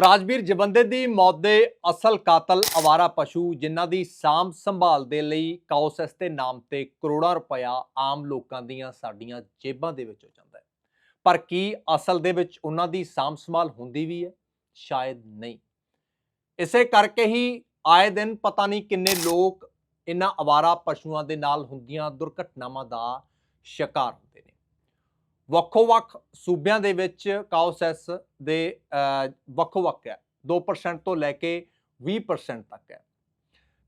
ਰਾਜਵੀਰ ਜਬੰਦੇ ਦੀ ਮੌਤ ਦੇ ਅਸਲ ਕਾਤਲ ਅਵਾਰਾ ਪਸ਼ੂ, ਜਿਨ੍ਹਾਂ ਦੀ ਸਾਂਭ ਸੰਭਾਲ ਦੇ ਲਈ ਕਾਉਸਸ ਦੇ ਨਾਮ ਤੇ ਕਰੋੜਾਂ ਰੁਪਇਆ ਆਮ ਲੋਕਾਂ ਦੀਆਂ ਸਾਡੀਆਂ ਜੇਬਾਂ ਦੇ ਵਿੱਚ ਹੋ ਜਾਂਦਾ ਹੈ। ਪਰ ਕੀ ਅਸਲ ਦੇ ਵਿੱਚ ਉਹਨਾਂ ਦੀ ਸਾਂਭ ਸੰਭਾਲ ਹੁੰਦੀ ਵੀ ਹੈ? ਸ਼ਾਇਦ ਨਹੀਂ। ਇਸੇ ਕਰਕੇ ਹੀ ਆਏ ਦਿਨ ਪਤਾ ਨਹੀਂ ਕਿੰਨੇ ਲੋਕ ਇਹਨਾਂ ਅਵਾਰਾ ਪਸ਼ੂਆਂ ਦੇ ਨਾਲ ਹੁੰਦੀਆਂ ਦੁਰਘਟਨਾਵਾਂ ਦਾ ਸ਼ਿਕਾਰ ਹੁੰਦੇ ਨੇ। ਵੱਖੋ-ਵੱਖ ਸੂਬਿਆਂ ਦੇ ਵਿੱਚ ਕਾਉਸੈਸ ਦੇ ਵੱਖੋ-ਵੱਖ ਹੈ। 2% ਤੋਂ ਲੈ ਕੇ 20% ਤੱਕ ਹੈ।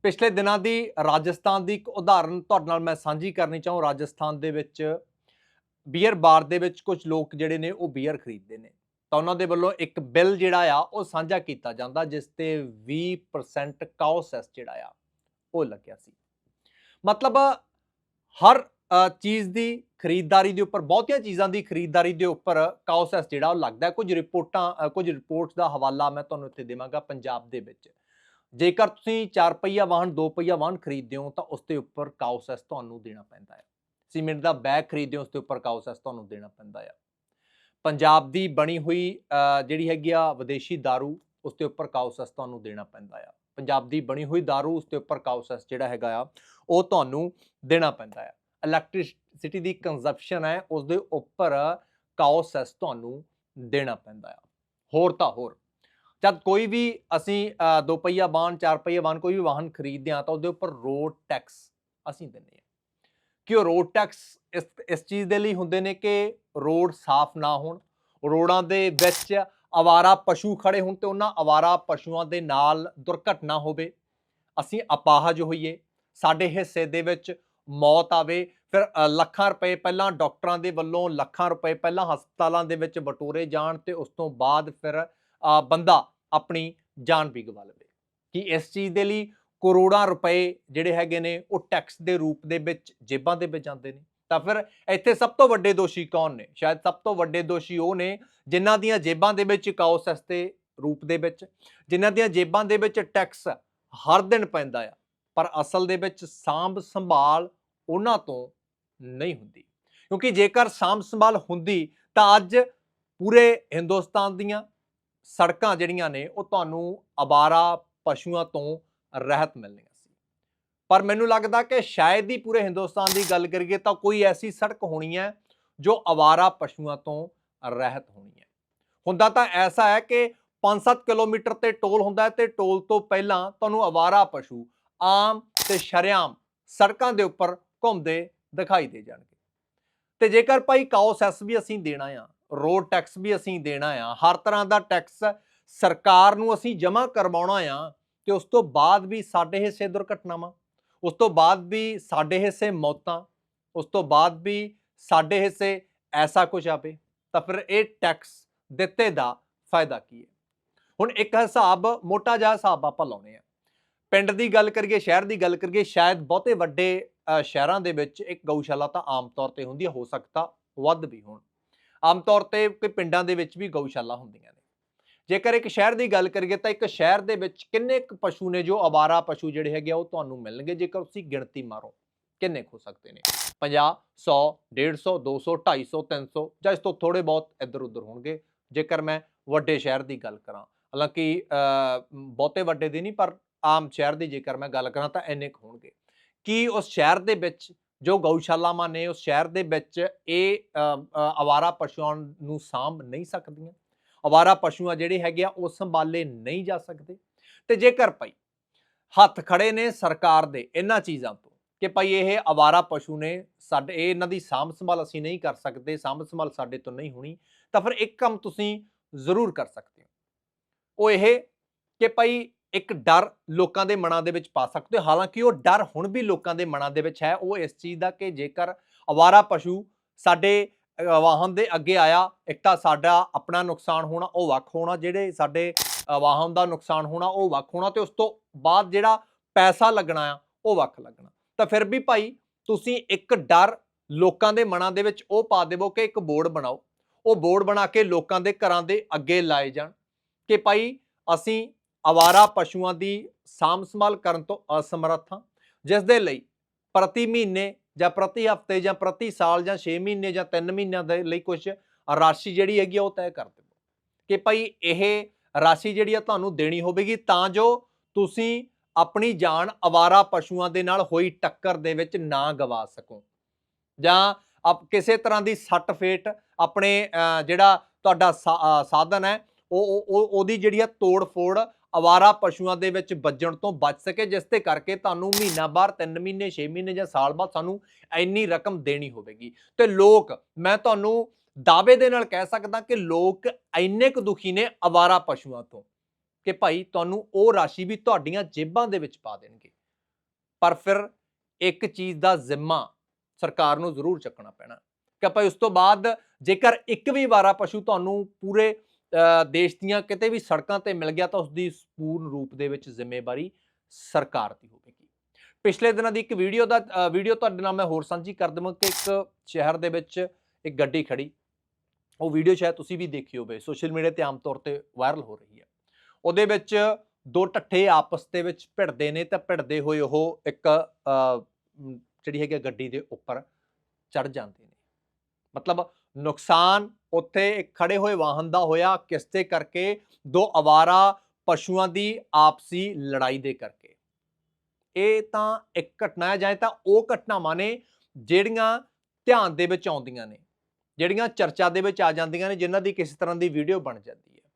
ਪਿਛਲੇ ਦਿਨਾਂ ਦੀ ਰਾਜਸਥਾਨ ਦੀ ਇੱਕ ਉਦਾਹਰਨ ਤੁਹਾਡੇ ਨਾਲ ਮੈਂ ਸਾਂਝੀ ਕਰਨੀ ਚਾਹੂੰ, ਰਾਜਸਥਾਨ ਦੇ ਵਿੱਚ ਬੀਅਰ ਬਾਰ ਦੇ ਵਿੱਚ ਕੁਝ ਲੋਕ ਜਿਹੜੇ ਨੇ ਉਹ ਬੀਅਰ ਖਰੀਦਦੇ ਨੇ। ਤਾਂ ਉਹਨਾਂ ਦੇ ਵੱਲੋਂ ਇੱਕ ਬਿੱਲ ਜਿਹੜਾ ਆ, ਉਹ ਸਾਂਝਾ ਕੀਤਾ ਜਾਂਦਾ, ਜਿਸ ਤੇ 20% ਕਾਉਸੈਸ ਜਿਹੜਾ ਆ, ਉਹ ਲੱਗਿਆ ਸੀ। ਮਤਲਬ ਹਰ ਚੀਜ਼ ਦੀ ਖਰੀਦਦਾਰੀ ਦੇ ਉੱਪਰ ਬਹੁਤੀਆਂ ਚੀਜ਼ਾਂ ਦੀ ਖਰੀਦਦਾਰੀ ਦੇ ਉੱਪਰ ਕਾਉਸੈਸ ਜਿਹੜਾ ਉਹ ਲੱਗਦਾ ਹੈ। ਕੁਝ ਰਿਪੋਰਟਾਂ ਅ, ਕੁਝ ਰਿਪੋਰਟਸ ਦਾ ਹਵਾਲਾ ਮੈਂ ਤੁਹਾਨੂੰ ਇੱਥੇ ਦੇਵਾਂਗਾ ਪੰਜਾਬ ਦੇ ਵਿੱਚ ਜੇਕਰ ਤੁਸੀਂ 4 ਪਹੀਆ ਵਾਹਨ 2 ਪਹੀਆ ਵਾਹਨ ਖਰੀਦਦੇ ਹੋ ਤਾਂ ਉਸ ਦੇ ਉੱਪਰ ਕਾਉਸੈਸ ਤੁਹਾਨੂੰ ਦੇਣਾ ਪੈਂਦਾ ਹੈ ਸੀਮੈਂਟ ਦਾ ਬੈਗ ਖਰੀਦਦੇ ਹੋ ਉਸ ਦੇ ਉੱਪਰ ਕਾਉਸੈਸ ਤੁਹਾਨੂੰ ਦੇਣਾ ਪੈਂਦਾ ਹੈ ਪੰਜਾਬ ਦੀ ਬਣੀ ਹੋਈ ਅ, ਜਿਹੜੀ ਹੈਗੀ ਆ ਵਿਦੇਸ਼ੀ दारू ਉਸ ਦੇ ਉੱਪਰ ਕਾਉਸੈਸ ਤੁਹਾਨੂੰ ਦੇਣਾ ਪੈਂਦਾ ਆ ਪੰਜਾਬ ਦੀ ਬਣੀ ਹੋਈ दारू ਉਸ ਦੇ ਉੱਪਰ ਕਾਉਸੈਸ ਜਿਹੜਾ ਹੈਗਾ ਆ ਉਹ ਤੁਹਾਨੂੰ ਦੇਣਾ ਪੈਂਦਾ ਆ ਇਲੈਕਟ੍ਰਿਸਿਟੀ ਦੀ ਕੰਜ਼ੰਪਸ਼ਨ ਹੈ ਉਸ ਦੇ ਉੱਪਰ ਕਾਉਸੈਸ ਤੁਹਾਨੂੰ ਦੇਣਾ ਪੈਂਦਾ ਆ। ਹੋਰ ਤਾਂ ਹੋਰ। ਜਦ ਕੋਈ ਵੀ ਅਸੀਂ ਦੋ ਪਹੀਆ ਵਾਹਨ, ਚਾਰ ਪਹੀਆ ਵਾਹਨ ਕੋਈ ਵੀ ਵਾਹਨ ਖਰੀਦਦੇ ਆ ਤਾਂ ਉਹਦੇ ਉੱਪਰ ਰੋਡ ਟੈਕਸ ਅਸੀਂ ਦਿੰਦੇ ਆ ਕਿ ਉਹ ਰੋਡ ਟੈਕਸ ਇਸ ਇਸ ਚੀਜ਼ ਦੇ ਲਈ ਹੁੰਦੇ ਨੇ ਕਿ ਰੋਡ ਸਾਫ਼ ਨਾ ਹੋਣ, ਰੋਡਾਂ ਦੇ ਵਿੱਚ ਅਵਾਰਾ ਪਸ਼ੂ ਖੜੇ ਹੋਣ ਤੇ ਉਹਨਾਂ ਅਵਾਰਾ ਪਸ਼ੂਆਂ ਦੇ ਨਾਲ ਦੁਰਘਟਨਾ ਹੋਵੇ। ਅਸੀਂ ਅਪਾਹਜ ਹੋਈਏ, ਸਾਡੇ ਹਿੱਸੇ ਦੇ ਵਿੱਚ ਮੌਤ ਆਵੇ, ਫਿਰ ਲੱਖਾਂ ਰੁਪਏ ਪਹਿਲਾਂ ਡਾਕਟਰਾਂ ਦੇ ਵੱਲੋਂ, ਲੱਖਾਂ ਰੁਪਏ ਪਹਿਲਾਂ ਹਸਪਤਾਲਾਂ ਦੇ ਵਿੱਚ ਬਟੋਰੇ ਜਾਣ ਤੇ ਉਸ ਤੋਂ ਬਾਅਦ ਫਿਰ ਬੰਦਾ ਆਪਣੀ ਜਾਨ ਵੀ ਗਵਾ ਲਵੇ। ਕਿ ਇਸ ਚੀਜ਼ ਦੇ ਲਈ ਕਰੋੜਾਂ ਰੁਪਏ ਜਿਹੜੇ ਹੈਗੇ ਨੇ, ਉਹ ਟੈਕਸ ਦੇ ਰੂਪ ਦੇ ਵਿੱਚ ਜੇਬਾਂ ਦੇ ਵਿੱਚ ਜਾਂਦੇ ਨੇ? ਤਾਂ ਫਿਰ ਇੱਥੇ ਸਭ ਤੋਂ ਵੱਡੇ ਦੋਸ਼ੀ ਕੌਣ ਨੇ? ਸ਼ਾਇਦ ਸਭ ਤੋਂ ਵੱਡੇ ਦੋਸ਼ੀ ਉਹ ਨੇ ਜਿਨ੍ਹਾਂ ਦੀਆਂ ਜੇਬਾਂ ਦੇ ਵਿੱਚ ਕਾਉਸੈਸ ਦੇ ਰੂਪ ਦੇ ਵਿੱਚ, ਜਿਨ੍ਹਾਂ ਦੀਆਂ ਜੇਬਾਂ ਦੇ ਵਿੱਚ ਟੈਕਸ ਹਰ ਦਿਨ ਪੈਂਦਾ ਆ, ਪਰ ਅਸਲ ਦੇ ਵਿੱਚ ਸਾਂਭ ਸੰਭਾਲ ਉਹਨਾਂ ਤੋਂ ਨਹੀਂ ਹੁੰਦੀ। ਕਿਉਂਕਿ ਜੇਕਰ ਸਾਂਭ ਸੰਭਾਲ ਹੁੰਦੀ ਤਾਂ ਅੱਜ ਪੂਰੇ ਹਿੰਦੁਸਤਾਨ ਦੀਆਂ ਸੜਕਾਂ ਜਿਹੜੀਆਂ ਨੇ, ਉਹ ਤੁਹਾਨੂੰ ਅਵਾਰਾ ਪਸ਼ੂਆਂ ਤੋਂ ਰਹਿਤ ਮਿਲਣੀਆਂ ਸੀ। ਪਰ ਮੈਨੂੰ ਲੱਗਦਾ ਕਿ ਸ਼ਾਇਦ ਹੀ ਪੂਰੇ ਹਿੰਦੁਸਤਾਨ ਦੀ ਗੱਲ ਕਰੀਏ ਤਾਂ ਕੋਈ ਐਸੀ ਸੜਕ ਹੋਣੀ ਹੈ ਜੋ ਅਵਾਰਾ ਪਸ਼ੂਆਂ ਤੋਂ ਰਹਿਤ ਹੋਣੀ ਹੈ। ਹੁੰਦਾ ਤਾਂ ਐਸਾ ਹੈ ਕਿ 5-7 ਕਿਲੋਮੀਟਰ ਤੇ ਟੋਲ ਹੁੰਦਾ ਹੈ ਤੇ ਟੋਲ ਤੋਂ ਪਹਿਲਾਂ ਤੁਹਾਨੂੰ ਅਵਾਰਾ ਪਸ਼ੂ ਆਮ ਤੇ ਸ਼ਰੇਆਮ ਸੜਕਾਂ ਦੇ ਉੱਪਰ ਘੁੰਮਦੇ ਦਿਖਾਈ ਦੇ ਜਾਣਗੇ। ਤੇ ਜੇਕਰ ਭਾਈ ਕਾਓ ਸੈਸ ਵੀ ਅਸੀਂ ਦੇਣਾ ਆ, ਰੋਡ ਟੈਕਸ ਵੀ ਅਸੀਂ ਦੇਣਾ ਆ, ਹਰ ਤਰ੍ਹਾਂ ਦਾ ਟੈਕਸ ਸਰਕਾਰ ਨੂੰ ਅਸੀਂ ਜਮ੍ਹਾਂ ਕਰਵਾਉਣਾ ਆ, ਤੇ ਉਸ ਤੋਂ ਬਾਅਦ ਵੀ ਸਾਡੇ ਹਿੱਸੇ ਦੁਰਘਟਨਾਵਾਂ, ਉਸ ਤੋਂ ਬਾਅਦ ਵੀ ਸਾਡੇ ਹਿੱਸੇ ਮੌਤਾਂ, ਉਸ ਤੋਂ ਬਾਅਦ ਵੀ ਸਾਡੇ ਹਿੱਸੇ ਐਸਾ ਕੁਝ ਆਵੇ, ਤਾਂ ਫਿਰ ਇਹ ਟੈਕਸ ਦਿੱਤੇ ਦਾ ਫਾਇਦਾ ਕੀ ਹੈ? ਹੁਣ ਇੱਕ ਹਿਸਾਬ, ਮੋਟਾ ਜਿਹਾ ਹਿਸਾਬ ਆਪਾਂ ਲਾਉਣੇ ਆ। ਪਿੰਡ ਦੀ ਗੱਲ ਕਰੀਏ, ਸ਼ਹਿਰ ਦੀ ਗੱਲ ਕਰੀਏ, ਸ਼ਾਇਦ ਬਹੁਤੇ ਵੱਡੇ ਸ਼ਹਿਰਾਂ ਦੇ ਵਿੱਚ ਇੱਕ ਗਊਸ਼ਾਲਾ ਤਾਂ ਆਮ ਤੌਰ ਤੇ ਹੁੰਦੀ ਹੈ, ਹੋ ਸਕਦਾ ਵੱਧ ਵੀ ਹੋਣ। ਆਮ ਤੌਰ ਤੇ ਕਿ ਪਿੰਡਾਂ ਦੇ ਵਿੱਚ ਵੀ ਗਊਸ਼ਾਲਾ ਹੁੰਦੀਆਂ ਨੇ। ਜੇਕਰ ਇੱਕ ਸ਼ਹਿਰ ਦੀ ਗੱਲ ਕਰੀਏ ਤਾਂ ਇੱਕ ਸ਼ਹਿਰ ਦੇ ਵਿੱਚ ਕਿੰਨੇ ਕੁ ਪਸ਼ੂ ਨੇ ਜੋ ਅਵਾਰਾ ਪਸ਼ੂ ਜਿਹੜੇ ਹੈਗੇ ਆ, ਉਹ ਤੁਹਾਨੂੰ ਮਿਲਣਗੇ? ਜੇਕਰ ਤੁਸੀਂ ਗਿਣਤੀ ਮਾਰੋ, ਕਿੰਨੇ ਕੁ ਹੋ ਸਕਦੇ ਨੇ? 50 100 150 200 250 300 ਜਾਂ ਇਸ ਤੋਂ ਥੋੜੇ ਬਹੁਤ ਇੱਧਰ ਉੱਧਰ ਹੋਣਗੇ। ਜੇਕਰ ਮੈਂ ਵੱਡੇ ਸ਼ਹਿਰ ਦੀ ਗੱਲ ਕਰਾਂ, ਹਾਲਾਂਕਿ ਬਹੁਤੇ ਵੱਡੇ ਦੀ ਨਹੀਂ, ਪਰ ਆਮ ਸ਼ਹਿਰ ਦੀ ਜੇਕਰ ਮੈਂ ਗੱਲ ਕਰਾਂ ਤਾਂ ਇੰਨੇ ਕੁ ਹੋਣਗੇ। ਕਿ ਉਸ ਸ਼ਹਿਰ ਦੇ ਵਿੱਚ ਜੋ ਗਊਸ਼ਾਲਾਵਾਂ ਨੇ ਉਸ ਸ਼ਹਿਰ ਦੇ ਵਿੱਚ ਇਹ ਅ, ਅਵਾਰਾ ਪਸ਼ੂਆਂ ਨੂੰ ਸਾਂਭ ਨਹੀਂ ਸਕਦੀਆਂ। ਅਵਾਰਾ ਆ ਜਿਹੜੇ ਹੈਗੇ ਆ ਉਹ ਸੰਭਾਲੇ ਨਹੀਂ ਜਾ ਸਕਦੇ। ਤੇ ਜੇਕਰ ਭਾਈ ਹੱਥ ਖੜੇ ਨੇ ਸਰਕਾਰ ਦੇ ਇਹਨਾਂ ਚੀਜ਼ਾਂ ਤੋਂ ਕਿ ਭਾਈ ਇਹ ਅਵਾਰਾ ਪਸ਼ੂ ਨੇ ਸਾਡੇ ਇਹ ਇਹਨਾਂ ਦੀ ਸਾਂਭ ਸੰਭਾਲ ਅਸੀਂ ਨਹੀਂ ਕਰ ਸਕਦੇ ਸਾਂਭ ਸੰਭਾਲ ਸਾਡੇ ਤੋਂ ਨਹੀਂ ਹੋਣੀ ਤਾਂ ਫਿਰ ਇੱਕ ਕੰਮ ਤੁਸੀਂ ਜ਼ਰੂਰ ਕਰ ਸਕਦੇ ਹੋ। ਉਹ ਇਹ ਕਿ ਭਾਈ ਇੱਕ ਡਰ ਲੋਕਾਂ ਦੇ ਮਨਾਂ ਦੇ ਵਿੱਚ ਪਾ ਸਕਦੇ ਹੋ। ਹਾਲਾਂਕਿ ਉਹ ਡਰ ਹੁਣ ਵੀ ਲੋਕਾਂ ਦੇ ਮਨਾਂ ਦੇ ਵਿੱਚ ਹੈ। ਉਹ ਇਸ ਚੀਜ਼ ਦਾ ਕਿ ਜੇਕਰ ਅਵਾਰਾ ਪਸ਼ੂ ਸਾਡੇ ਵਾਹਨ ਦੇ ਅੱਗੇ ਆਇਆ, ਇੱਕ ਤਾਂ ਸਾਡਾ ਆਪਣਾ ਨੁਕਸਾਨ ਹੋਣਾ, ਉਹ ਵੱਖ ਹੋਣਾ, ਜਿਹੜੇ ਸਾਡੇ ਵਾਹਨ ਦਾ ਨੁਕਸਾਨ ਹੋਣਾ, ਉਹ ਵੱਖ ਹੋਣਾ ਤੇ ਉਸ ਤੋਂ ਬਾਅਦ ਜਿਹੜਾ ਪੈਸਾ ਲੱਗਣਾ ਆ, ਉਹ ਵੱਖ ਲੱਗਣਾ। ਤਾਂ ਫਿਰ ਵੀ ਭਾਈ ਤੁਸੀਂ ਇੱਕ ਡਰ ਲੋਕਾਂ ਦੇ ਮਨਾਂ ਦੇ ਵਿੱਚ ਉਹ ਪਾ ਦੇਵੋ ਕਿ ਇੱਕ ਬੋਰਡ ਬਣਾਓ। ਉਹ ਬੋਰਡ ਬਣਾ ਕੇ ਲੋਕਾਂ ਦੇ ਘਰਾਂ ਦੇ ਅੱਗੇ ਲਾਏ ਜਾਣ। ਕਿ ਭਾਈ ਅਸੀਂ ਅਵਾਰਾ ਪਸ਼ੂਆਂ ਦੀ ਸਾਂਭ ਸੰਭਾਲ ਕਰਨ ਤੋਂ ਅਸਮਰੱਥ ਹਾਂ। ਜਿਸ ਦੇ ਲਈ ਪ੍ਰਤੀ ਮਹੀਨੇ ਜਾਂ ਪ੍ਰਤੀ ਹਫ਼ਤੇ ਜਾਂ ਪ੍ਰਤੀ ਸਾਲ ਜਾਂ 6 ਮਹੀਨੇ ਜਾਂ 3 ਮਹੀਨਿਆਂ ਦੇ ਲਈ ਕੁਝ ਰਾਸ਼ੀ ਜਿਹੜੀ ਹੈਗੀ ਆ ਉਹ ਤੈਅ ਕਰ ਦਿਓ। ਕਿ ਭਾਈ ਇਹ ਰਾਸ਼ੀ ਜਿਹੜੀ ਆ ਤੁਹਾਨੂੰ ਦੇਣੀ ਹੋਵੇਗੀ ਤਾਂ ਜੋ ਤੁਸੀਂ ਆਪਣੀ ਜਾਨ ਅਵਾਰਾ ਪਸ਼ੂਆਂ ਦੇ ਨਾਲ ਹੋਈ ਟੱਕਰ ਦੇ ਵਿੱਚ ਨਾ ਗਵਾ ਸਕੋ। ਜਾਂ ਆਪ ਕਿਸੇ ਤਰ੍ਹਾਂ ਦੀ ਸੱਟ ਫੇਟ ਆਪਣੇ ਜਿਹੜਾ ਤੁਹਾਡਾ ਸਾ- ਸਾਧਨ ਹੈ, ਉਹ- ਉਹ ਉਹਦੀ ਜਿਹੜੀ ਆ ਤੋੜ ਫੋੜ ਅਵਾਰਾ ਪਸ਼ੂਆਂ ਦੇ ਵਿੱਚ ਵੱਜਣ ਤੋਂ ਬਚ ਸਕੇ, ਜਿਸ ਤੇ ਕਰਕੇ ਤੁਹਾਨੂੰ ਮਹੀਨਾ ਬਾਅਦ 3 ਮਹੀਨੇ 6 ਮਹੀਨੇ ਜਾਂ ਸਾਲ ਬਾਅਦ ਸਾਨੂੰ ਇੰਨੀ ਰਕਮ ਦੇਣੀ ਹੋਵੇਗੀ। ਤੇ ਲੋਕ, ਮੈਂ ਤੁਹਾਨੂੰ ਦਾਅਵੇ ਦੇ ਨਾਲ ਕਹਿ ਸਕਦਾ ਕਿ ਲੋਕ ਇੰਨੇ ਕੁ ਦੁਖੀ ਨੇ ਅਵਾਰਾ ਪਸ਼ੂਆਂ ਤੋਂ ਕਿ ਭਾਈ ਤੁਹਾਨੂੰ ਉਹ ਰਾਸ਼ੀ ਵੀ ਤੁਹਾਡੀਆਂ ਜੇਬਾਂ ਦੇ ਵਿੱਚ ਪਾ ਦੇਣਗੇ। ਪਰ ਫਿਰ ਇੱਕ ਚੀਜ਼ ਦਾ ਜ਼ਿੰਮਾ ਸਰਕਾਰ ਨੂੰ ਜ਼ਰੂਰ ਚੱਕਣਾ ਪੈਣਾ ਕਿ ਭਾਈ ਉਸ ਤੋਂ ਬਾਅਦ ਜੇਕਰ ਇੱਕ ਵੀ ਵਾਰਾ ਪਸ਼ੂ ਤੁਹਾਨੂੰ ਪੂਰੇ ਦੇਸ਼ ਦੀਆਂ ਕਿਤੇ ਵੀ ਸੜਕਾਂ ਤੇ ਮਿਲ ਗਿਆ ਤਾਂ ਉਸ ਦੀ ਪੂਰਨ ਰੂਪ ਦੇ ਵਿੱਚ ਜ਼ਿੰਮੇਵਾਰੀ ਸਰਕਾਰ ਦੀ ਹੋਵੇਗੀ। ਪਿਛਲੇ ਦਿਨਾਂ ਦੀ ਇੱਕ ਵੀਡੀਓ ਦਾ ਵੀਡੀਓ ਤੁਹਾਡੇ ਨਾਲ ਮੈਂ ਹੋਰ ਸਾਂਝੀ ਕਰ ਦੇਵਾਂ ਕਿ ਇੱਕ ਸ਼ਹਿਰ ਦੇ ਵਿੱਚ ਇੱਕ ਗੱਡੀ ਖੜੀ ਉਹ ਵੀਡੀਓ ਸ਼ਾਇਦ ਤੁਸੀਂ ਵੀ ਦੇਖੀ ਹੋਵੇ, ਸੋਸ਼ਲ ਮੀਡੀਆ ਤੇ ਆਮ ਤੌਰ ਤੇ ਵਾਇਰਲ ਹੋ ਰਹੀ ਹੈ। ਉਹਦੇ ਵਿੱਚ ਦੋ ਠੱਠੇ ਆਪਸ ਦੇ ਵਿੱਚ ਭਿੜਦੇ ਨੇ ਤਾਂ ਭਿੜਦੇ ਹੋਏ ਉਹ ਇੱਕ ਜਿਹੜੀ ਹੈਗੀ ਆ ਗੱਡੀ ਦੇ ਉੱਪਰ ਚੜ ਜਾਂਦੇ ਨੇ। ਮਤਲਬ ਨੁਕਸਾਨ ਉੱਥੇ ਇੱਕ ਖੜੇ ਹੋਏ ਵਾਹਨ ਦਾ ਹੋਇਆ, ਕਿਸ ਕਰਕੇ? ਦੋ ਅਵਾਰਾ ਪਸ਼ੂਆਂ ਦੀ ਆਪਸੀ ਲੜਾਈ ਦੇ ਕਰਕੇ। ਇਹ ਤਾਂ ਇੱਕ ਘਟਨਾ ਹੈ ਜਾਂ ਤਾਂ ਉਹ ਘਟਨਾਵਾਂ ਨੇ ਜਿਹੜੀਆਂ ਧਿਆਨ ਦੇ ਵਿੱਚ ਆਉਂਦੀਆਂ ਨੇ, ਜਿਹੜੀਆਂ ਚਰਚਾ ਦੇ ਵਿੱਚ ਆ ਜਾਂਦੀਆਂ ਨੇ, ਜਿਨ੍ਹਾਂ ਦੀ ਕਿਸੇ ਤਰ੍ਹਾਂ ਦੀ ਵੀਡੀਓ ਬਣ ਜਾਂਦੀ ਹੈ।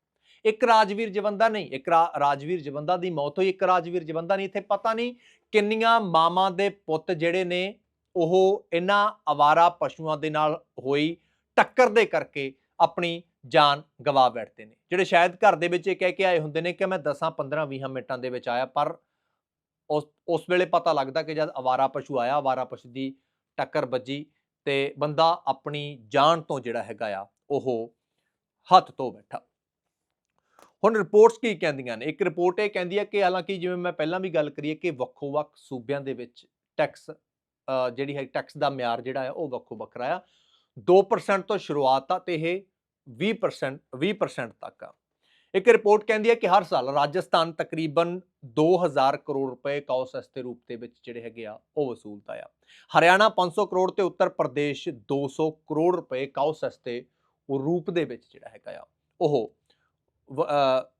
ਇੱਕ ਰਾਜਵੀਰ ਜਵੰਦਾ ਨਹੀਂ, ਇੱਕ ਰਾਜਵੀਰ ਜਵੰਦਾ ਦੀ ਮੌਤ ਹੋਈ, ਇੱਕ ਰਾਜਵੀਰ ਜਵੰਦਾ ਨਹੀਂ, ਇੱਥੇ ਪਤਾ ਨਹੀਂ ਕਿੰਨੀਆਂ ਮਾਵਾਂ ਦੇ ਪੁੱਤ ਜਿਹੜੇ ਨੇ, ਉਹ ਇਹਨਾਂ ਅਵਾਰਾ ਪਸ਼ੂਆਂ ਦੇ ਨਾਲ ਹੋਈ ਟੱਕਰ ਦੇ ਕਰਕੇ ਆਪਣੀ ਜਾਨ ਗਵਾ ਬੈਠਦੇ ਨੇ। ਜਿਹੜੇ ਸ਼ਾਇਦ ਘਰ ਦੇ ਵਿੱਚ ਇਹ ਕਹਿ ਕੇ ਆਏ ਹੁੰਦੇ ਨੇ ਕਿ ਮੈਂ 10 15 20 ਮਿੰਟਾਂ ਦੇ ਵਿੱਚ ਆਇਆ, ਪਰ ਉਸ ਉਸ ਵੇਲੇ ਪਤਾ ਲੱਗਦਾ ਕਿ ਜਦ ਅਵਾਰਾ ਪਸ਼ੂ ਆਇਆ, ਅਵਾਰਾ ਪਸ਼ੂ ਦੀ ਟੱਕਰ ਵੱਜੀ ਤੇ ਬੰਦਾ ਆਪਣੀ ਜਾਨ ਤੋਂ ਜਿਹੜਾ ਹੈਗਾ ਆ, ਉਹ ਹੱਥ ਤੋਂ ਬੈਠਾ। ਹੁਣ ਰਿਪੋਰਟਸ ਕੀ ਕਹਿੰਦੀਆਂ ਨੇ? ਇੱਕ ਰਿਪੋਰਟ ਇਹ ਕਹਿੰਦੀ ਹੈ ਕਿ ਹਾਲਾਂਕਿ ਜਿਵੇਂ ਮੈਂ ਪਹਿਲਾਂ ਵੀ ਗੱਲ ਕਰੀ ਹੈ ਕਿ ਵੱਖੋ-ਵੱਖ ਸੂਬਿਆਂ ਦੇ ਵਿੱਚ ਟੈਕਸ ਜਿਹੜੀ ਹੈ ਟੈਕਸ ਦਾ ਮਿਆਰ ਜਿਹੜਾ ਹੈ ਉਹ ਵੱਖੋ ਵੱਖਰਾ ਆ। 2% ਤੋਂ ਸ਼ੁਰੂਆਤ ਆ ਤੇ ਇਹ 20% 20% ਤੱਕ ਆ। ਇੱਕ ਰਿਪੋਰਟ ਕਹਿੰਦੀ ਹੈ ਕਿ ਹਰ ਸਾਲ ਰਾਜਸਥਾਨ ਤਕਰੀਬਨ 2000 ਕਰੋੜ ਰੁਪਏ ਕੌਸਸ ਦੇ ਰੂਪ ਦੇ ਵਿੱਚ ਜਿਹੜੇ ਹੈਗੇ ਆ, ਉਹ ਵਸੂਲਦਾ ਆ। ਹਰਿਆਣਾ 500 ਕਰੋੜ ਤੇ ਉੱਤਰ ਪ੍ਰਦੇਸ਼ 200 ਕਰੋੜ ਰੁਪਏ ਕੌਸਸ ਦੇ ਰੂਪ ਦੇ ਵਿੱਚ ਜਿਹੜਾ ਹੈਗਾ ਆ, ਉਹ ਵ-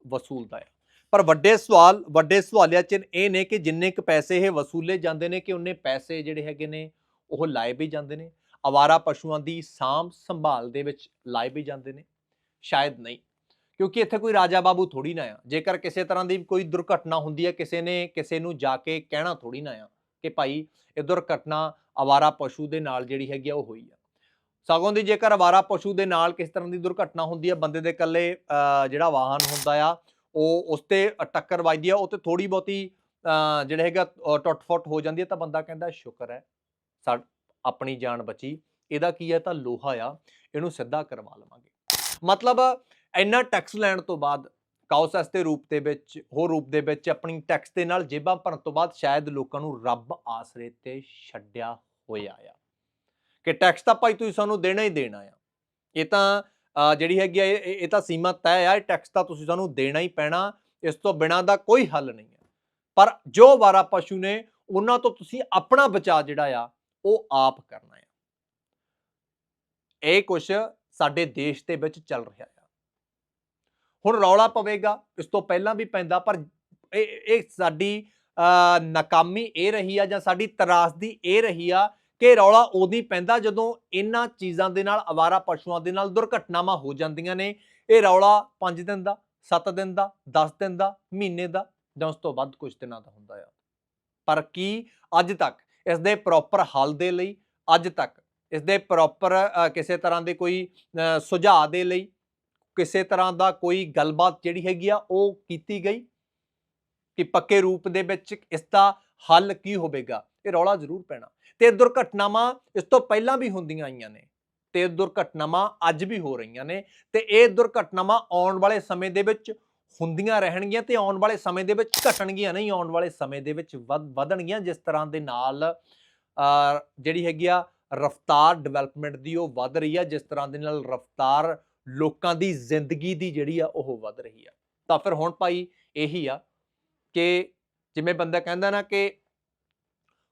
ਵਸੂਲਦਾ ਆ। ਪਰ ਵੱਡੇ ਸਵਾਲ, ਵੱਡੇ ਸਵਾਲਿਆ ਚਿੰਨ੍ਹ ਇਹ ਨੇ ਕਿ ਜਿੰਨੇ ਕੁ ਪੈਸੇ ਇਹ ਵਸੂਲੇ ਜਾਂਦੇ ਨੇ ਕਿ ਉਹਨੇ ਪੈਸੇ ਜਿਹੜੇ ਹੈਗੇ ਨੇ, ਉਹ ਲਾਏ ਵੀ ਜਾਂਦੇ ਨੇ। ਅਵਾਰਾ ਪਸ਼ੂਆਂ ਦੀ ਸਾਂਭ ਸੰਭਾਲ ਦੇ ਵਿੱਚ ਲਾਏ ਵੀ ਜਾਂਦੇ ਨੇ ਸ਼ਾਇਦ ਨਹੀਂ। ਕਿਉਂਕਿ ਇੱਥੇ ਕੋਈ ਰਾਜਾ ਬਾਬੂ ਥੋੜੀ ਨਾ ਆ। ਜੇਕਰ ਕਿਸੇ ਤਰ੍ਹਾਂ ਦੀ ਕੋਈ ਦੁਰਘਟਨਾ ਹੁੰਦੀ ਹੈ ਕਿਸੇ ਨੇ ਕਿਸੇ ਨੂੰ ਜਾ ਕੇ ਕਹਿਣਾ ਥੋੜੀ ਨਾ ਆ ਕਿ ਭਾਈ ਇਹ ਦੁਰਘਟਨਾ ਅਵਾਰਾ ਪਸ਼ੂ ਦੇ ਨਾਲ ਜਿਹੜੀ ਹੈਗੀ ਆ ਉਹ ਹੋਈ ਆ। ਸਗੋਂ ਦੀ ਜੇਕਰ ਅਵਾਰਾ ਪਸ਼ੂ ਦੇ ਨਾਲ ਕਿਸ ਤਰ੍ਹਾਂ ਦੀ ਦੁਰਘਟਨਾ ਹੁੰਦੀ ਹੈ ਬੰਦੇ ਦੇ ਇਕੱਲੇ ਜਿਹੜਾ ਵਾਹਨ ਹੁੰਦਾ ਆ ਉਹ ਉਸ ਤੇ ਟੱਕਰ ਵੱਜਦੀ ਆ ਉਹ ਤੇ ਥੋੜੀ ਬਹੁਤੀ ਅਹ, ਜਿਹੜਾ ਹੈਗਾ ਟੁੱਟ-ਫੁੱਟ ਹੋ ਜਾਂਦੀ ਹੈ ਤਾਂ ਬੰਦਾ ਕਹਿੰਦਾ ਸ਼ੁਕਰ ਹੈ ਸਾ ਆਪਣੀ ਜਾਨ ਬਚੀ, ਇਹਦਾ ਕੀ ਹੈ? ਤਾਂ ਲੋਹਾ ਆ, ਇਹਨੂੰ ਸਿੱਧਾ ਕਰਵਾ ਲਵਾਂਗੇ। ਮਤਲਬ ਇੰਨਾ ਟੈਕਸ ਲੈਣ ਤੋਂ ਬਾਅਦ ਕਾਉਸਸ ਦੇ ਰੂਪ ਦੇ ਵਿੱਚ, ਹੋਰ ਰੂਪ ਦੇ ਵਿੱਚ ਆਪਣੀ ਟੈਕਸ ਦੇ ਨਾਲ ਜੇਬਾਂ ਭਰਨ ਤੋਂ ਬਾਅਦ ਸ਼ਾਇਦ ਲੋਕਾਂ ਨੂੰ ਰੱਬ ਆਸਰੇ ਤੇ ਛੱਡਿਆ ਹੋਇਆ ਆ। ਕਿ ਟੈਕਸ ਤਾਂ ਭਾਈ ਤੁਸੀਂ ਸਾਨੂੰ ਦੇਣਾ ਹੀ ਦੇਣਾ ਆ। ਇਹ ਤਾਂ ਜਿਹੜੀ ਹੈਗੀ ਆ, ਇਹ, ਇਹ- ਤਾਂ ਸੀਮਾ ਤੈਅ ਆ, ਇਹ ਟੈਕਸ ਤਾਂ ਤੁਸੀਂ ਸਾਨੂੰ ਦੇਣਾ ਹੀ ਪੈਣਾ, ਇਸ ਤੋਂ ਬਿਨਾਂ ਦਾ ਕੋਈ ਹੱਲ ਨਹੀਂ ਹੈ ਪਰ ਜੋ ਵਾਰਾ ਪਸ਼ੂ ਨੇ, ਉਹਨਾਂ ਤੋਂ ਤੁਸੀਂ ਆਪਣਾ ਬਚਾਅ ਜਿਹੜਾ ਆ ਉਹ ਆਪ ਕਰਨਾ ਆ। ਇਹ ਕੁਝ ਸਾਡੇ ਦੇਸ਼ ਦੇ ਵਿੱਚ ਚੱਲ ਰਿਹਾ ਆ। ਹੁਣ ਰੌਲਾ ਪਵੇਗਾ ਇਸ ਤੋਂ ਪਹਿਲਾਂ ਵੀ ਪੈਂਦਾ ਪਰ ਇਹ ਇਹ ਸਾਡੀ ਅਹ, ਨਾਕਾਮੀ ਇਹ ਰਹੀ ਆ ਜਾਂ ਸਾਡੀ ਤਰਾਸਦੀ ਇਹ ਰਹੀ ਆ ਕਿ ਰੌਲਾ ਉਦੋਂ ਪੈਂਦਾ ਜਦੋਂ ਇਹਨਾਂ ਚੀਜ਼ਾਂ ਦੇ ਨਾਲ ਅਵਾਰਾ ਪਸ਼ੂਆਂ ਦੇ ਨਾਲ ਦੁਰਘਟਨਾਵਾਂ ਹੋ ਜਾਂਦੀਆਂ ਨੇ। ਇਹ ਰੌਲਾ 5 ਦਿਨ ਦਾ 7 ਦਿਨ ਦਾ 10 ਦਿਨ ਦਾ ਮਹੀਨੇ ਦਾ ਜਾਂ ਉਸ ਤੋਂ ਵੱਧ ਕੁਝ ਦਿਨਾਂ ਦਾ ਹੁੰਦਾ ਆ। ਪਰ ਕੀ ਅੱਜ ਤੱਕ ਇਸ ਦੇ ਪ੍ਰੋਪਰ ਹੱਲ ਦੇ ਲਈ ਅੱਜ ਤੱਕ, ਇਸ ਦੇ ਪ੍ਰੋਪਰ ਕਿਸੇ ਤਰ੍ਹਾਂ ਦੇ ਕੋਈ ਸੁਝਾਅ ਦੇ ਲਈ ਕਿਸੇ ਤਰ੍ਹਾਂ ਦਾ ਕੋਈ ਗੱਲਬਾਤ ਜਿਹੜੀ ਹੈਗੀ ਆ ਉਹ ਕੀਤੀ ਗਈ ਕਿ ਪੱਕੇ ਰੂਪ ਦੇ ਵਿੱਚ ਇਸ ਦਾ ਹੱਲ ਕੀ ਹੋਵੇਗਾ। ਇਹ ਰੌਲਾ ਜ਼ਰੂਰ ਪੈਣਾ। ਤੇ ਦੁਰਘਟਨਾਵਾਂ ਇਸ ਤੋਂ ਪਹਿਲਾਂ ਵੀ ਹੁੰਦੀਆਂ ਆਈਆਂ ਨੇ ਤੇ ਦੁਰਘਟਨਾਵਾਂ ਅੱਜ ਵੀ ਹੋ ਰਹੀਆਂ ਨੇ ਤੇ ਇਹ ਦੁਰਘਟਨਾਵਾਂ ਆਉਣ ਵਾਲੇ ਸਮੇਂ ਦੇ ਵਿੱਚ ਹੁੰਦੀਆਂ ਰਹਿਣਗੀਆਂ ਤੇ ਆਉਣ ਵਾਲੇ ਸਮੇਂ ਦੇ ਵਿੱਚ ਘਟਣਗੀਆਂ ਨਹੀਂ, ਆਉਣ ਵਾਲੇ ਸਮੇਂ ਦੇ ਵਿੱਚ ਵਧ- ਵਧਣਗੀਆਂ, ਜਿਸ ਤਰ੍ਹਾਂ ਦੇ ਨਾਲ ਜਿਹੜੀ ਹੈਗੀ ਆ ਰਫਤਾਰ ਡਿਵੈਲਪਮੈਂਟ ਦੀ ਉਹ ਵੱਧ ਰਹੀ ਆ, ਜਿਸ ਤਰ੍ਹਾਂ ਦੇ ਨਾਲ ਰਫਤਾਰ ਲੋਕਾਂ ਦੀ ਜ਼ਿੰਦਗੀ ਦੀ ਜਿਹੜੀ ਆ ਉਹ ਵੱਧ ਰਹੀ ਆ। ਤਾਂ ਫਿਰ ਹੁਣ ਭਾਈ ਇਹੀ ਆ ਕਿ ਜਿਵੇਂ ਬੰਦਾ ਕਹਿੰਦਾ ਨਾ ਕਿ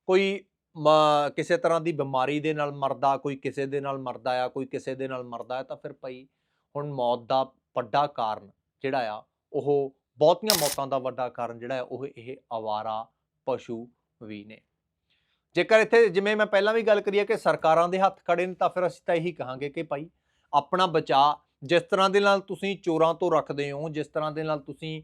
ਕੋਈ ਮ- ਕਿਸੇ ਤਰ੍ਹਾਂ ਦੀ ਬਿਮਾਰੀ ਦੇ ਨਾਲ ਮਰਦਾ, ਕੋਈ ਕਿਸੇ ਦੇ ਨਾਲ ਮਰਦਾ ਆ, ਕੋਈ ਕਿਸੇ ਦੇ ਨਾਲ ਮਰਦਾ ਆ, ਤਾਂ ਫਿਰ ਭਾਈ ਹੁਣ ਮੌਤ ਦਾ ਵੱਡਾ ਕਾਰਨ ਜਿਹੜਾ ਆ ਉਹ ਬਹੁਤੀਆਂ ਮੌਤਾਂ ਦਾ ਵੱਡਾ ਕਾਰਨ ਜਿਹੜਾ ਹੈ, ਉਹ ਇਹ ਆਵਾਰਾ ਪਸ਼ੂ ਵੀ ਨੇ। ਜੇਕਰ ਇੱਥੇ ਜਿਵੇਂ ਮੈਂ ਪਹਿਲਾਂ ਵੀ ਗੱਲ ਕਰੀ ਕਿ ਸਰਕਾਰਾਂ ਦੇ ਹੱਥ ਖੜੇ ਨੇ, ਤਾਂ ਫਿਰ ਅਸੀਂ ਤਾਂ ਇਹੀ ਕਹਾਂਗੇ ਕਿ ਭਾਈ ਆਪਣਾ ਬਚਾਅ, ਜਿਸ ਤਰ੍ਹਾਂ ਦੇ ਨਾਲ ਤੁਸੀਂ ਚੋਰਾਂ ਤੋਂ ਰੱਖਦੇ ਹੋ, ਜਿਸ ਤਰ੍ਹਾਂ ਦੇ ਨਾਲ ਤੁਸੀਂ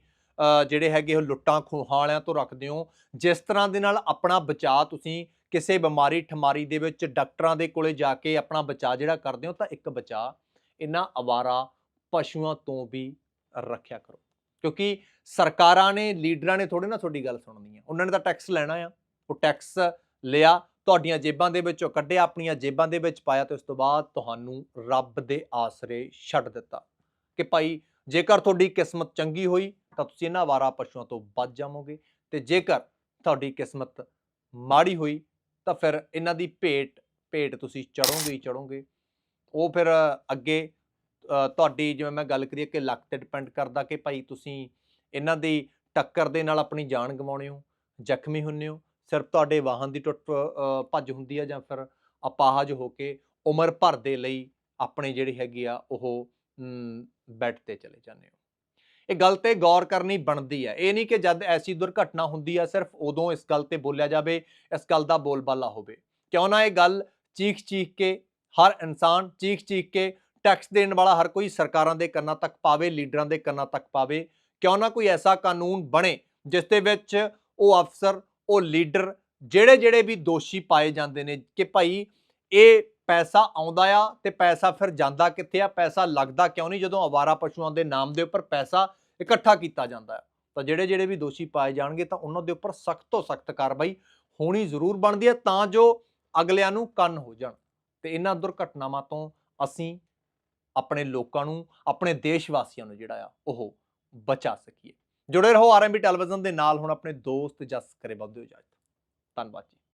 ਜਿਹੜੇ ਹੈਗੇ ਉਹ ਲੁੱਟਾਂ ਖੋਹਾਂ ਵਾਲਿਆਂ ਤੋਂ ਰੱਖਦੇ ਹੋ, ਜਿਸ ਤਰ੍ਹਾਂ ਦੇ ਨਾਲ ਆਪਣਾ ਬਚਾਅ ਤੁਸੀਂ ਕਿਸੇ ਬਿਮਾਰੀ ਠਮਾਰੀ ਦੇ ਵਿੱਚ ਡਾਕਟਰਾਂ ਦੇ ਕੋਲੇ ਜਾ ਕੇ ਆਪਣਾ ਬਚਾਅ ਜਿਹੜਾ ਕਰਦੇ ਹੋ, ਤਾਂ ਇੱਕ ਬਚਾਅ ਇਹਨਾਂ ਅਵਾਰਾ ਪਸ਼ੂਆਂ ਤੋਂ ਵੀ ਰੱਖਿਆ ਕਰੋ। ਕਿਉਂਕਿ ਸਰਕਾਰਾਂ ਨੇ, ਲੀਡਰਾਂ ਨੇ ਥੋੜੇ ਨਾ ਤੁਹਾਡੀ ਗੱਲ ਸੁਣਨੀ ਹੈ ਉਹਨਾਂ ਨੇ ਤਾਂ ਟੈਕਸ ਲੈਣਾ ਆ। ਉਹ ਟੈਕਸ ਲਿਆ, ਤੁਹਾਡੀਆਂ ਜੇਬਾਂ ਦੇ ਵਿੱਚੋਂ ਕੱਢਿਆ, ਆਪਣੀਆਂ ਜੇਬਾਂ ਦੇ ਵਿੱਚ ਪਾਇਆ ਤੇ ਉਸ ਤੋਂ ਬਾਅਦ ਤੁਹਾਨੂੰ ਰੱਬ ਦੇ ਆਸਰੇ ਛੱਡ ਦਿੱਤਾ ਕਿ ਭਾਈ ਜੇਕਰ ਤੁਹਾਡੀ ਕਿਸਮਤ ਚੰਗੀ ਹੋਈ ਤਾਂ ਤੁਸੀਂ ਇਹਨਾਂ ਆਵਾਰਾ ਪਸ਼ੂਆਂ ਤੋਂ ਬਚ ਜਾਵੋਗੇ ਤੇ ਜੇਕਰ ਤੁਹਾਡੀ ਕਿਸਮਤ ਮਾੜੀ ਹੋਈ ਤਾਂ ਫਿਰ ਇਹਨਾਂ ਦੀ ਭੇਟ ਭੇਟ ਤੁਸੀਂ ਚੜੋਗੇ ਹੀ ਚੜੋਗੇ ਉਹ ਫਿਰ ਅੱਗੇ ਤੁਹਾਡੀ ਜਿਵੇਂ ਮੈਂ ਗੱਲ ਕਰੀਏ ਕਿ ਲੱਕ ਤੇ ਡਿਪੈਂਡ ਕਰਦਾ ਕਿ ਭਾਈ ਤੁਸੀਂ ਇਹਨਾਂ ਦੀ ਟੱਕਰ ਦੇ ਨਾਲ ਆਪਣੀ ਜਾਨ ਗਵਾਉਣੇ ਹੋ, ਜ਼ਖਮੀ ਹੁੰਨੇ ਹੋ, ਸਿਰਫ ਤੁਹਾਡੇ ਵਾਹਨ ਦੀ ਟੁੱਟ ਭੱਜ ਹੁੰਦੀ ਆ ਜਾਂ ਫਿਰ ਅਪਾਹਜ ਹੋ ਕੇ ਉਮਰ ਭਰ ਦੇ ਲਈ ਆਪਣੇ ਜਿਹੜੀ ਹੈਗੀ ਆ ਉਹ ਬੈੱਡ ਤੇ ਚਲੇ ਜਾਂਦੇ ਹੋ। ਇਹ ਗੱਲ ਤੇ ਗੌਰ ਕਰਨੀ ਬਣਦੀ ਹੈ ਇਹ ਨਹੀਂ ਕਿ ਜਦ ਐਸੀ ਦੁਰਘਟਨਾ ਹੁੰਦੀ ਆ, ਸਿਰਫ ਉਦੋਂ ਇਸ ਗੱਲ ਤੇ ਬੋਲਿਆ ਜਾਵੇ, ਇਸ ਗੱਲ ਦਾ ਬੋਲਬਾਲਾ ਹੋਵੇ। ਕਿਉਂ ਨਾ ਇਹ ਗੱਲ ਚੀਖ ਚੀਖ ਕੇ ਹਰ ਇਨਸਾਨ ਚੀਖ ਚੀਖ ਕੇ ਟੈਕਸ ਦੇਣ ਵਾਲਾ ਹਰ ਕੋਈ ਸਰਕਾਰਾਂ ਦੇ ਕੰਨਾਂ ਤੱਕ ਪਾਵੇ, ਲੀਡਰਾਂ ਦੇ ਕੰਨਾਂ ਤੱਕ ਪਾਵੇ, ਕਿਉਂ ਨਾ ਕੋਈ ਐਸਾ ਕਾਨੂੰਨ ਬਣੇ ਜਿਸ ਦੇ ਵਿੱਚ ਉਹ ਅਫਸਰ, ਉਹ ਲੀਡਰ ਜਿਹੜੇ ਜਿਹੜੇ ਵੀ ਦੋਸ਼ੀ ਪਾਏ ਜਾਂਦੇ ਨੇ ਕਿ ਭਾਈ ਇਹ ਪੈਸਾ ਆਉਂਦਾ ਆ ਤੇ ਪੈਸਾ ਫਿਰ ਜਾਂਦਾ ਕਿੱਥੇ ਆ? ਪੈਸਾ ਲੱਗਦਾ ਕਿਉਂ ਨਹੀਂ ਜਦੋਂ ਅਵਾਰਾ ਪਸ਼ੂਆਂ ਦੇ ਨਾਮ ਦੇ ਉੱਪਰ ਪੈਸਾ ਇਕੱਠਾ ਕੀਤਾ ਜਾਂਦਾ ਤਾਂ ਜਿਹੜੇ ਜਿਹੜੇ ਵੀ ਦੋਸ਼ੀ ਪਾਏ ਜਾਣਗੇ ਤਾਂ ਉਹਨਾਂ ਦੇ ਉੱਪਰ ਸਖਤ ਤੋਂ ਸਖਤ ਕਾਰਵਾਈ ਹੋਣੀ ਜ਼ਰੂਰ ਬਣਦੀ ਹੈ ਤਾਂ ਜੋ ਅਗਲਿਆਂ ਨੂੰ ਕੰਨ ਹੋ ਜਾਣ। ਤੇ ਇਹਨਾਂ ਦੁਰਘਟਨਾਵਾਂ ਤੋਂ ਅਸੀਂ ਆਪਣੇ ਲੋਕਾਂ ਨੂੰ, ਆਪਣੇ ਦੇਸ਼ ਵਾਸੀਆਂ ਨੂੰ ਜਿਹੜਾ ਆ, ਉਹ ਬਚਾ ਸਕੀਏ। ਜੁੜੇ ਰਹੋ ਆਰਐਮਬੀ ਟੈਲੀਵਿਜ਼ਨ ਦੇ ਨਾਲ, ਹੁਣ ਆਪਣੇ ਦੋਸਤ ਜਸ ਕਰੇ ਵੱਧਦੇ ਹੋ ਇਜਾਜ਼ਤ। ਧੰਨਵਾਦ ਜੀ।